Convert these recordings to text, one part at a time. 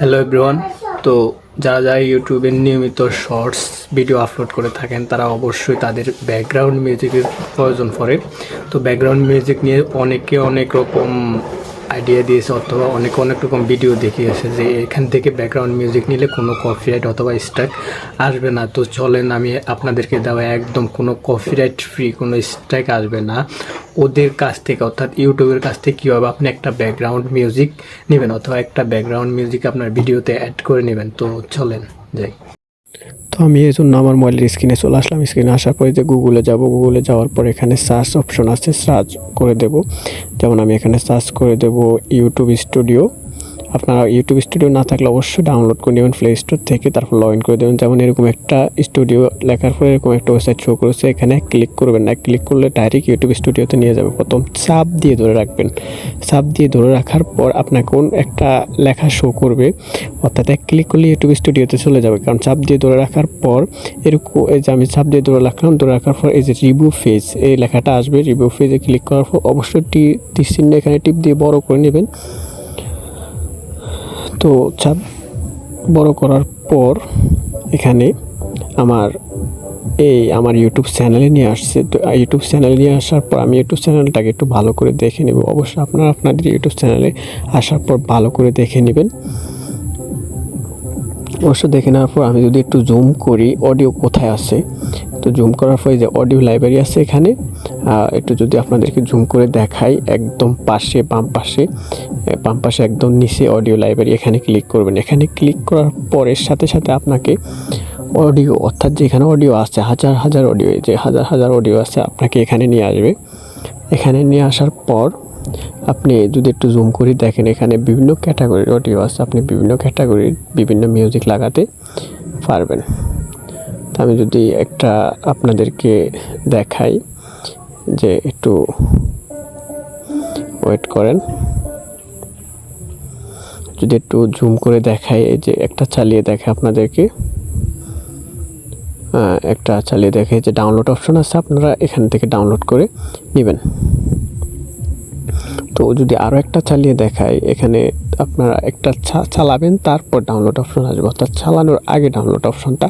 Hello everyone তো যারা যারা ইউটিউবে নিয়মিত শর্টস ভিডিও আপলোড করে থাকেন, তারা অবশ্যই তাদের ব্যাকগ্রাউন্ড মিউজিকের প্রয়োজন পড়ে। তো ব্যাকগ্রাউন্ড মিউজিক নিয়ে অনেকে অনেক রকম আইডিয়া দিয়েছে অথবা অনেক অনেক রকম ভিডিও দেখিয়েছে যে এখান থেকে ব্যাকগ্রাউন্ড মিউজিক নিলে কোনো কপিরাইট অথবা স্ট্রাইক আসবে না। তো চলেন আমি আপনাদেরকে দেওয়া একদম কোনো কপিরাইট ফ্রি কোনো স্ট্রাইক আসবে না। ওদের কাছ থেকে অর্থাৎ ইউটিউবের কাছ থেকে কীভাবে আপনি একটা ব্যাকগ্রাউন্ড মিউজিক নেবেন অথবা একটা ব্যাকগ্রাউন্ড মিউজিক আপনার ভিডিওতে অ্যাড করে নেবেন। তো চলেন যাই। তো আমি এই জন্য আমার মোবাইলের স্ক্রিনে চলে আসলাম। স্ক্রিনে আসার পরে যে গুগলে যাব গুগলে যাওয়ার পর এখানে সার্চ অপশন আছে সার্চ করে দেব। যেমন আমি এখানে সার্চ করে দেব ইউটিউব স্টুডিও আপনারা ইউটিউব স্টুডিও না থাকলে অবশ্যই ডাউনলোড করে নেবেন প্লে স্টোর থেকে, তারপর লগ ইন করে দেবেন। যেমন এরকম একটা স্টুডিও লেখার পরে এরকম একটা ওয়েবসাইট শো করেছে, এখানে ক্লিক করবেন না। ক্লিক করলে ডাইরেক্ট ইউটিউব স্টুডিওতে নিয়ে যাবে। প্রথম চাপ দিয়ে ধরে রাখবেন। চাপ দিয়ে ধরে রাখার পর আপনার কোন একটা লেখা শো করবে, অর্থাৎ এক ক্লিক করলে ইউটিউব স্টুডিওতে চলে যাবে। কারণ চাপ দিয়ে ধরে রাখার পর এরকম এই যে আমি চাপ দিয়ে ধরে রাখলাম, ধরে রাখার পর এই যে রিভিউ ফেজ এই লেখাটা আসবে। রিভিউ ফেজে ক্লিক করার পর অবশ্যই টি তীর চিহ্ন এখানে টিপ দিয়ে বড় করে নেবেন। তো চাপ বড় করার পর এখানে আমার এই আমার ইউটিউব চ্যানেলে নিয়ে আসছে। তো ইউটিউব চ্যানেলে নিয়ে আসার পর আমি ইউটিউব চ্যানেলটাকে একটু ভালো করে দেখে নেব। অবশ্যই আপনারা আপনাদের ইউটিউব চ্যানেলে আসার পর ভালো করে দেখে নেবেন। অবশ্য দেখে নেওয়ার পর আমি যদি একটু জুম করি অডিও কোথায় আছে? তো জুম করার পরে যে অডিও লাইব্রেরি আছে এখানে একটু যদি আপনাদেরকে জুম করে দেখাই, একদম পাশে, বাম পাশে বাম পাশে একদম নিচে অডিও লাইব্রেরি এখানে ক্লিক করবেন। এখানে ক্লিক করার পরের সাথে সাথে আপনাকে অডিও অর্থাৎ যেখানে অডিও আছে, হাজার হাজার অডিও যে হাজার হাজার অডিও আছে, আপনাকে এখানে নিয়ে আসবে। এখানে নিয়ে আসার পর আপনি যদি একটু জুম করে দেখেন, এখানে বিভিন্ন ক্যাটাগরির অডিও আছে, আপনি বিভিন্ন ক্যাটাগরির বিভিন্ন মিউজিক লাগাতে পারবেন। আমি যদি একটা আপনাদেরকে দেখাই যে একটু ওয়েট করেন। যদি একটু জুম করে দেখাই, এই যে একটা চালিয়ে দেখে আপনাদেরকে। একটা চালিয়ে দেখে যে ডাউনলোড অপশন আছে, আপনারা এখান থেকে ডাউনলোড করে নেবেন। তো যদি আরও একটা চালিয়ে দেখায় এখানে আপনারা একটা চালাবেন, তারপর ডাউনলোড অপশন আসবে। অর্থাৎ চালানোর আগে ডাউনলোড অপশনটা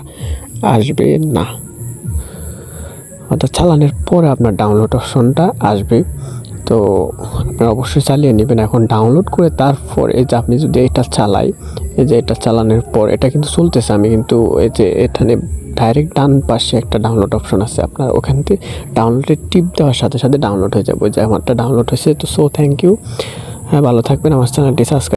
আসবে না। অর্থাৎ চালানোর পরে আপনার ডাউনলোড অপশনটা আসবে। তো আপনারা অবশ্যই চালিয়ে নেবেন। এখন ডাউনলোড করে তারপর এই যে আপনি যদি এটা চালাই এই যে এটা চালানোর পর, এটা কিন্তু চলতেছে আমি কিন্তু এই যে এখানে ডাইরেক্ট ডান পাশে একটা ডাউনলোড অপশন আছে। আপনার ওখান থেকে ডাউনলোডের টিপ দেওয়ার সাথে সাথে ডাউনলোড হয়ে যাবে। যে আমারটা ডাউনলোড হয়েছে, তো সো থ্যাংক ইউ হ্যাঁ ভালো থাকবেন। আমার চ্যানেলটি সাবস্ক্রাইব